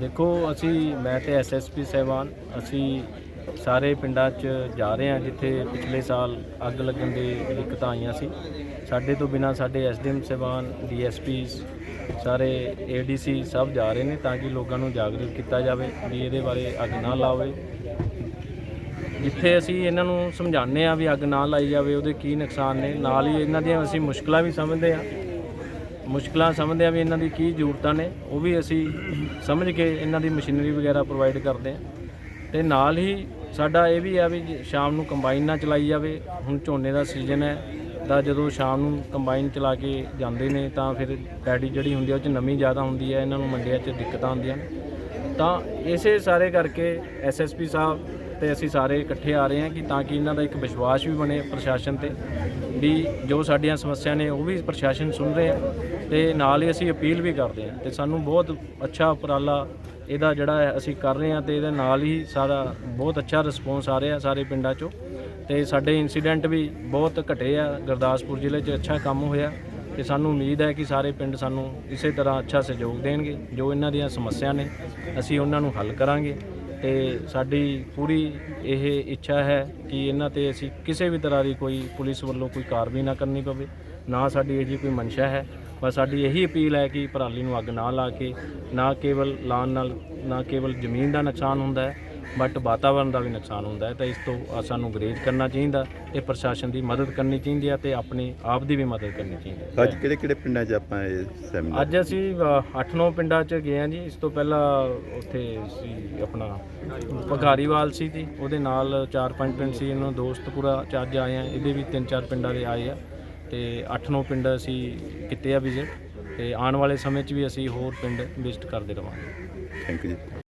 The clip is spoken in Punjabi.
ਦੇਖੋ, ਅਸੀਂ, ਮੈਂ ਤੇ ਐਸਐਸਪੀ ਸਹਿਬਾਨ, ਅਸੀਂ ਸਾਰੇ ਪਿੰਡਾਂ 'ਚ ਜਾ ਰਹੇ ਹਾਂ ਜਿੱਥੇ ਪਿਛਲੇ ਸਾਲ ਅੱਗ ਲੱਗਣ ਦੀ ਦਿੱਕਤਾਂ ਆਈਆਂ ਸੀ। ਸਾਡੇ ਤੋਂ ਬਿਨਾ ਸਾਡੇ ਐਸਡੀਐਮ ਸਹਿਬਾਨ ਡੀਐਸਪੀਸ ਸਾਰੇ ਏਡੀਸੀ ਸਭ ਜਾ ਰਹੇ ਨੇ ਤਾਂ ਕਿ ਲੋਕਾਂ ਨੂੰ ਜਾਗਰੂਕ ਕੀਤਾ ਜਾਵੇ ਵੀ ਇਹਦੇ ਬਾਰੇ ਅੱਗ ਨਾ ਲਾਵੇ। ਜਿੱਥੇ ਅਸੀਂ ਇਹਨਾਂ ਨੂੰ ਸਮਝਾਉਂਦੇ ਆ ਵੀ ਅੱਗ ਨਾ ਲਾਈ ਜਾਵੇ, ਉਹਦੇ ਕੀ ਨੁਕਸਾਨ ਨੇ। ਨਾਲ ਹੀ ਇਹਨਾਂ ਦੀਆਂ ਅਸੀਂ ਮੁਸ਼ਕਲਾਂ ਵੀ ਸਮਝਦੇ ਆ ਮੁਸ਼ਕਲਾਂ ਸਮਝਦੇ ਆ ਵੀ ਇਹਨਾਂ ਦੀ ਕੀ ਜ਼ਰੂਰਤਾਂ ਨੇ, ਉਹ ਵੀ ਅਸੀਂ ਸਮਝ ਕੇ ਇਹਨਾਂ ਦੀ ਮਸ਼ੀਨਰੀ ਵਗੈਰਾ ਪ੍ਰੋਵਾਈਡ ਕਰਦੇ ਆ। ਤੇ ਨਾਲ ਹੀ ਸਾਡਾ ਇਹ ਵੀ ਆ ਵੀ ਜੇ ਸ਼ਾਮ ਨੂੰ ਕੰਬਾਈਨ ਨਾ ਚਲਾਈ ਜਾਵੇ, ਹੁਣ ਝੋਨੇ ਦਾ ਸੀਜ਼ਨ ਹੈ, ਤਾਂ ਜਦੋਂ ਸ਼ਾਮ ਨੂੰ ਕੰਬਾਈਨ ਚਲਾ ਕੇ ਜਾਂਦੇ ਨੇ, ਤਾਂ ਫਿਰ ਪੈਡੀ ਜਿਹੜੀ ਹੁੰਦੀ ਆ ਉਹ 'ਚ ਨਮੀ ਜ਼ਿਆਦਾ ਹੁੰਦੀ ਹੈ, ਇਹਨਾਂ ਨੂੰ ਮੰਡੀਆਂ 'ਚ ਦਿੱਕਤਾਂ ਆਉਂਦੀਆਂ ਨੇ। ਤਾਂ ਇਸੇ ਸਾਰੇ ਕਰਕੇ ਐਸਐਸਪੀ ਸਾਹਿਬ ਤੇ ਅਸੀਂ ਸਾਰੇ ਇਕੱਠੇ ਆ ਰਹੇ ਹਾਂ ਕਿ ਤਾਂ ਕਿ ਇਹਨਾਂ ਦਾ ਇੱਕ ਵਿਸ਼ਵਾਸ ਵੀ ਬਣੇ ਪ੍ਰਸ਼ਾਸਨ ਤੇ, ਵੀ ਜੋ ਸਾਡੀਆਂ ਸਮੱਸਿਆ ਨੇ ਉਹ ਵੀ ਪ੍ਰਸ਼ਾਸਨ ਸੁਣ ਰਹੇ ਆ ਤੇ ਨਾਲ ਹੀ ਅਸੀਂ ਅਪੀਲ ਵੀ ਕਰਦੇ ਹਾਂ ਤੇ ਸਾਨੂੰ ਬਹੁਤ ਅੱਛਾ ਉਪਰਾਲਾ ਇਹਦਾ ਜਿਹੜਾ ਅਸੀਂ ਕਰ ਰਹੇ ਹਾਂ ਤੇ ਇਹਦੇ ਨਾਲ ਹੀ ਸਾਰਾ ਬਹੁਤ ਅੱਛਾ ਰਿਸਪੌਂਸ ਆ ਰਿਹਾ ਸਾਰੇ ਪਿੰਡਾਂ 'ਚੋਂ ਤੇ ਸਾਡੇ ਇਨਸੀਡੈਂਟ ਵੀ ਬਹੁਤ ਘਟੇ ਆ, ਗੁਰਦਾਸਪੁਰ ਜ਼ਿਲ੍ਹੇ 'ਚ ਅੱਛਾ ਕੰਮ ਹੋਇਆ ਤੇ ਸਾਨੂੰ ਉਮੀਦ ਹੈ ਕਿ ਸਾਰੇ ਪਿੰਡ ਸਾਨੂੰ ਇਸੇ ਤਰ੍ਹਾਂ ਅੱਛਾ ਸਹਿਯੋਗ ਦੇਣਗੇ ਜੋ ਇਹਨਾਂ ਦੀਆਂ ਸਮੱਸਿਆ ਨੇ, ਅਸੀਂ ਉਹਨਾਂ ਨੂੰ ਹੱਲ ਕਰਾਂਗੇ। ਤੇ ਸਾਡੀ ਪੂਰੀ ਇਹ ਇੱਛਾ ਹੈ ਕਿ ਇਹਨਾਂ ਤੇ ਅਸੀਂ ਕਿਸੇ ਵੀ ਤਰ੍ਹਾਂ ਦੀ ਕੋਈ ਪੁਲਿਸ ਵੱਲੋਂ ਕੋਈ ਕਾਰਵਾਈ ਨਾ ਕਰਨੀ ਪਵੇ, ਨਾ ਸਾਡੀ ਇਹ ਜੀ ਕੋਈ ਮਨਸ਼ਾ ਹੈ। ਬਸ ਸਾਡੀ ਇਹੀ ਅਪੀਲ ਹੈ ਕਿ ਪਰਾਲੀ ਨੂੰ ਅੱਗ ਨਾ ਲਾ ਕੇ, ਨਾ ਕੇਵਲ ਲਾਉਣ ਨਾਲ, ਨਾ ਕੇਵਲ ਜ਼ਮੀਨ ਦਾ ਨੁਕਸਾਨ ਹੁੰਦਾ ਹੈ ਬਟ ਵਾਤਾਵਰਣ ਦਾ ਵੀ ਨੁਕਸਾਨ ਹੁੰਦਾ ਹੈ ਤਾਂ ਇਸ ਤੋਂ ਸਾਨੂੰ ਗਰੇਜ ਕਰਨਾ ਚਾਹੀਦਾ ਤੇ ਪ੍ਰਸ਼ਾਸਨ ਦੀ ਮਦਦ ਕਰਨੀ ਚਾਹੀਦੀ ਹੈ ਤੇ ਆਪਣੇ ਆਪ ਦੀ ਵੀ ਮਦਦ ਕਰਨੀ ਚਾਹੀਦੀ ਹੈ। ਅੱਜ ਕਿਹੜੇ ਕਿਹੜੇ ਪਿੰਡਾਂ 'ਚ ਆਪਾਂ ਇਹ ਸੈਮੀਨਾਰ ਅੱਜ ਅਸੀਂ 8-9 ਪਿੰਡਾਂ 'ਚ ਗਏ ਹਾਂ ਜੀ ਇਸ ਤੋਂ ਪਹਿਲਾਂ ਉੱਥੇ ਸੀ ਆਪਣਾ ਭਗਾਰੀਵਾਲ ਸੀ ਜੀ ਉਹਦੇ ਨਾਲ 4-5 ਪਿੰਡ ਸੀ ਇਹਨਾਂ ਦੋਸਤ ਪੂਰਾ ਚੱਜ ਆਏ ਆ ਇਹਦੇ ਵੀ 3-4 ਪਿੰਡਾਂ ਦੇ ਆਏ ਆ ਤੇ 8-9 ਪਿੰਡ ਅਸੀਂ ਕੀਤੇ ਆ ਵਿਜ਼ਿਟ ਤੇ ਆਉਣ ਵਾਲੇ ਸਮੇਂ 'ਚ ਵੀ ਅਸੀਂ ਹੋਰ ਪਿੰਡ ਵਿਜ਼ਿਟ ਕਰਦੇ ਰਵਾਂਗੇ। ਥੈਂਕ ਯੂ ਜੀ।